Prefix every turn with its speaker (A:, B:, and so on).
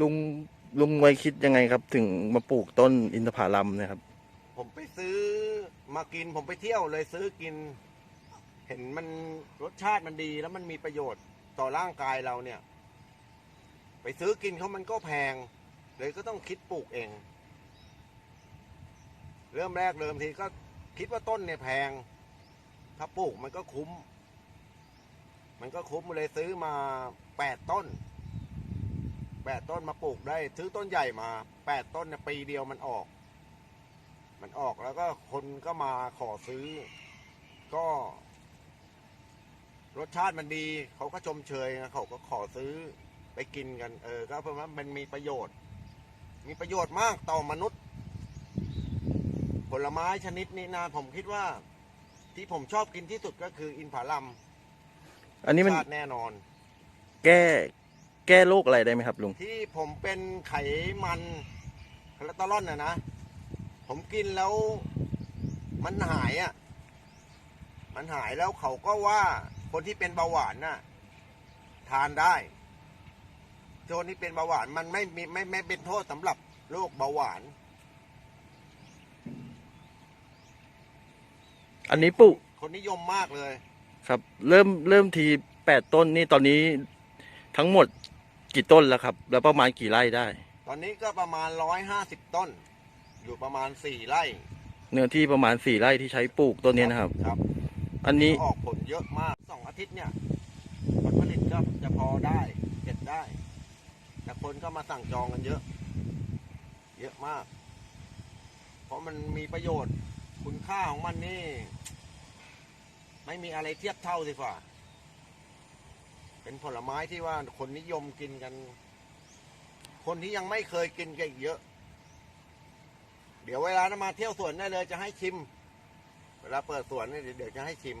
A: ลุงลุงไว้คิดยังไงครับ ถึงมาปลูกต้นอินทผลัมเนะครับ
B: ผมไปซื้อมากินผมไปเที่ยวเลยซื้อกิน เห็นมันรสชาติมันดีแล้วมันมีประโยชน์ต่อร่างกายเราเนี่ย ไปซื้อกินเขามันก็แพง เลยก็ต้องคิดปลูกเอง เริ่มแรกเริ่มทีก็คิดว่าต้นเนี่ยแพง ถ้าปลูกมันก็คุ้ม มันก็คุ้มเลยซื้อมาแปดต้น แปดต้นมาปลูกได้ซื้อต้นใหญ่มาแปดต้นเนี่ยปีเดียวมันออก มันออกแล้วก็คนก็มาขอซื้อ ก็ รสชาติมันดี เขาก็ชมเชยนะเขาก็ขอซื้อไปกินกัน เออ ก็เพราะว่ามันมีประโยชน์ มีประโยชน์มากต่อมนุษย์ ผลไม้ชนิดนี้นะผมคิดว่า ที่ผมชอบกินที่สุดก็คืออินผาลัม
A: อันนี้มัน
B: ชาติแน่นอน
A: แก้ แก้โรคอะไรได้ไหมครับลุง
B: ที่ผมเป็นไขมันคอเลสเตอรอลนะนะ ผมกินแล้วมันหายอะ่ะ มันหายแล้วเขาก็ว่าคนที่เป็นเบาหวานน่ะ ทานได้คนที่เป็นเบาหวานมันไม่มีไม่ไม่เป็นโทษสำหรับโรคเบาหวาน
A: อันนี้ปลูก
B: คนนิยมมากเลย
A: ครับ เริ่มเริ่มทีแปดต้นนี่ตอนนี้ทั้งหมด กี่ต้นแล้วครับ แล้วประมาณกี่ไร่ได้
B: ตอนนี้ก็ประมาณร้อยห้าสิบต้น อยู่ประมาณสี่ไร่
A: เนื้อที่ประมาณสี่ไร่ที่ใช้ปลูกต้นนี้นะครับ
B: ครับ
A: อันนี้
B: ออกผลเยอะมากสองอาทิตย์เนี่ยผลผลิตก็จะพอได้เก็บได้ แต่คนก็มาสั่งจองกันเยอะ เยอะมาก เพราะมันมีประโยชน์คุณค่าของมันนี่ ไม่มีอะไรเทียบเท่าสิฝ่า เป็นผลไม้ที่ว่าคนนิยมกินกัน คนที่ยังไม่เคยกินก็อีกเยอะ เดี๋ยวเวลามาเที่ยวสวนได้เลยจะให้ชิม เวลาเปิดสวนเนี่ยเดี๋ยวจะให้ชิม